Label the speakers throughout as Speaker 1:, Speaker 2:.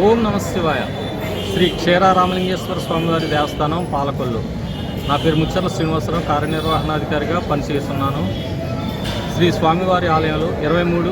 Speaker 1: ఓం నమ శివాయ. శ్రీ క్షీరారామలింగేశ్వర స్వామివారి దేవస్థానం పాలకొల్లు. నా పేరు ముచ్చర్ల శ్రీనివాసరావు కార్యనిర్వహణాధికారిగా పనిచేస్తున్నాను. శ్రీ స్వామివారి ఆలయంలో ఇరవై మూడు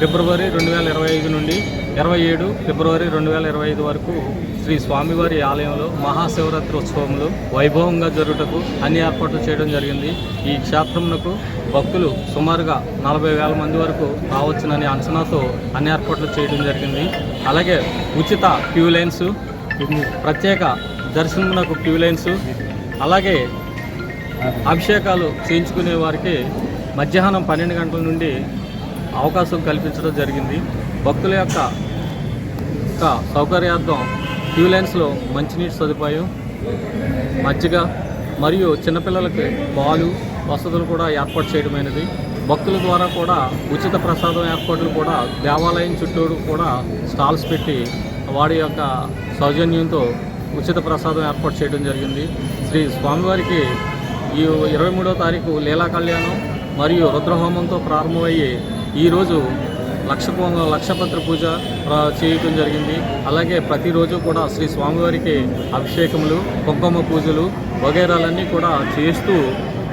Speaker 1: ఫిబ్రవరి రెండు వేల ఇరవై ఐదు నుండి ఇరవై ఏడు ఫిబ్రవరి రెండు వేల ఇరవై ఐదు వరకు శ్రీ స్వామివారి ఆలయంలో మహాశివరాత్రి ఉత్సవములు వైభవంగా జరుగుటకు అన్ని ఏర్పాట్లు చేయడం జరిగింది. ఈ క్షేత్రమునకు భక్తులు సుమారుగా నలభై వేల మంది వరకు రావచ్చునని అంచనాతో అన్ని ఏర్పాట్లు చేయడం జరిగింది. అలాగే ఉచిత క్యూ లైన్స్ ప్రత్యేక దర్శనమునకు క్యూ లైన్స్ అలాగే అభిషేకాలు చేయించుకునే వారికి మధ్యాహ్నం పన్నెండు గంటల నుండి అవకాశం కల్పించడం జరిగింది. భక్తుల యొక్క సౌకర్యార్థం క్యూ లైన్స్లో మంచినీటి సదుపాయం మజ్జిగ మరియు చిన్నపిల్లలకి పాలు వసతులు కూడా ఏర్పాటు చేయడమైనది. భక్తుల ద్వారా కూడా ఉచిత ప్రసాదం ఏర్పాట్లు కూడా దేవాలయం చుట్టూరు కూడా స్టాల్స్ పెట్టి వాడి యొక్క సౌజన్యంతో ఉచిత ప్రసాదం ఏర్పాటు చేయడం జరిగింది. శ్రీ స్వామివారికి ఈ ఇరవై మూడో తారీఖు లీలా కళ్యాణం మరియు రుద్రహోమంతో ప్రారంభమయ్యి ఈరోజు లక్ష లక్షపత్ర పూజ చేయటం జరిగింది. అలాగే ప్రతిరోజు కూడా శ్రీ స్వామివారికి అభిషేకములు కుంకుమ పూజలు వగైరాలన్నీ కూడా చేస్తూ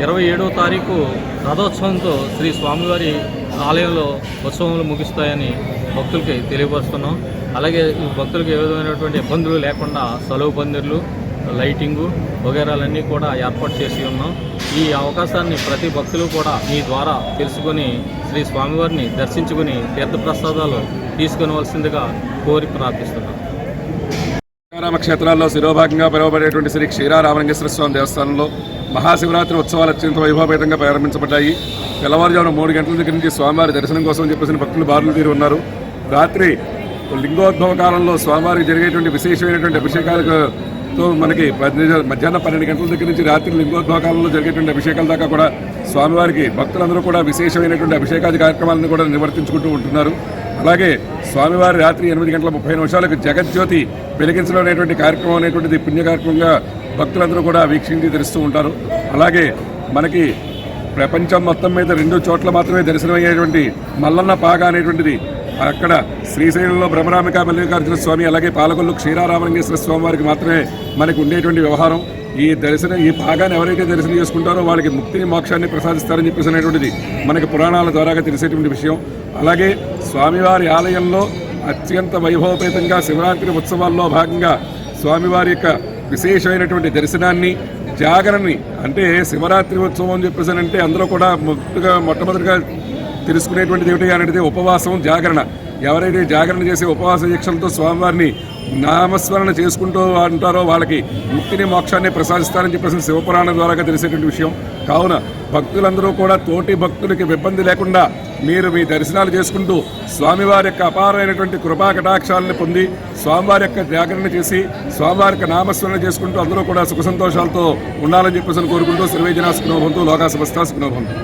Speaker 1: ఇరవై ఏడో తారీఖు రథోత్సవంతో శ్రీ స్వామివారి ఆలయంలో ఉత్సవములు ముగిస్తాయని భక్తులకి తెలియపరుస్తున్నాం. అలాగే ఈ భక్తులకు ఏ విధమైనటువంటి ఇబ్బందులు లేకుండా సెలవు పందిర్లు లైటింగు వగేరాలన్నీ కూడా ఏర్పాటు చేసి ఉన్నాం. ఈ అవకాశాన్ని ప్రతి భక్తులు కూడా మీ ద్వారా తెలుసుకొని శ్రీ స్వామివారిని దర్శించుకుని తీర్థప్రసాదాలు తీసుకొనవలసిందిగా కోరి ప్రార్థిస్తున్నాం.
Speaker 2: శ్రీరామ క్షేత్రాల్లో శిరోభాగంగా పిలువబడేటువంటి శ్రీ క్షీరారామలింగేశ్వర స్వామి దేవస్థానంలో మహాశివరాత్రి ఉత్సవాలు అత్యంత వైభవపేతంగా ప్రారంభించబడ్డాయి. తెల్లవారుజామున మూడు గంటల దగ్గర నుంచి స్వామివారి దర్శనం కోసం చెప్పేసిన భక్తులు బారులు తీరు ఉన్నారు. రాత్రి లింగోద్భవ కాలంలో స్వామివారికి జరిగేటువంటి విశేషమైనటువంటి అభిషేకాలకు తో మనకి మధ్యాహ్నం పన్నెండు గంటల దగ్గర నుంచి రాత్రి లింగోద్భాగాలలో జరిగేటువంటి అభిషేకాల దాకా కూడా స్వామివారికి భక్తులందరూ కూడా విశేషమైనటువంటి అభిషేకాది కార్యక్రమాలను కూడా నిర్వర్తించుకుంటూ ఉంటున్నారు. అలాగే స్వామివారి రాత్రి ఎనిమిది గంటల ముప్పై నిమిషాలకు జగజ్యోతి వెలిగించడం అనేటువంటి కార్యక్రమం అనేటువంటిది పుణ్య కార్యక్రమంగా భక్తులందరూ కూడా వీక్షించి తెలుస్తూ ఉంటారు. అలాగే మనకి ప్రపంచం మొత్తం మీద రెండు చోట్ల మాత్రమే దర్శనమయ్యేటువంటి మల్లన్న పాగా అనేటువంటిది అక్కడ శ్రీశైలంలో భ్రమరామిక మల్లికార్జున స్వామి అలాగే పాలకొల్లు క్షీరారామలింగేశ్వర స్వామి వారికి మాత్రమే మనకు ఉండేటువంటి వ్యవహారం. ఈ దర్శనం ఈ భాగాన్ని ఎవరైతే దర్శనం చేసుకుంటారో వాళ్ళకి ముక్తిని మోక్షాన్ని ప్రసాదిస్తారని చెప్పేసి అనేటువంటిది మనకి పురాణాల ద్వారాగా తెలిసేటువంటి విషయం. అలాగే స్వామివారి ఆలయంలో అత్యంత వైభవపేతంగా శివరాత్రి ఉత్సవాల్లో భాగంగా స్వామివారి యొక్క విశేషమైనటువంటి దర్శనాన్ని జాగరణని అంటే శివరాత్రి ఉత్సవం అని చెప్పేసి అంటే అందరూ కూడా మొదటగా మొట్టమొదటిగా తెలుసుకునేటువంటిది ఏమిటి అనేది ఉపవాసం జాగరణ. ఎవరైతే జాగరణ చేసే ఉపవాస దీక్షలతో స్వామివారిని నామస్మరణ చేసుకుంటూ ఉంటారో వాళ్ళకి ముక్తిని మోక్షాన్ని ప్రసాదిస్తారని చెప్పేసి శివపురాణం ద్వారా తెలిసేటువంటి విషయం. కావున భక్తులందరూ కూడా తోటి భక్తులకి ఇబ్బంది లేకుండా మీరు మీ దర్శనాలు చేసుకుంటూ స్వామివారి యొక్క అపారమైనటువంటి కృపా కటాక్షాలను పొంది స్వామివారి యొక్క జాగరణ చేసి స్వామివారి యొక్క నామస్మరణ చేసుకుంటూ అందరూ కూడా సుఖ సంతోషాలతో ఉండాలని చెప్పేసి కోరుకుంటూ సర్వేజనా సుఖనోభంతో లోకా సమస్త సుఖనోభంతో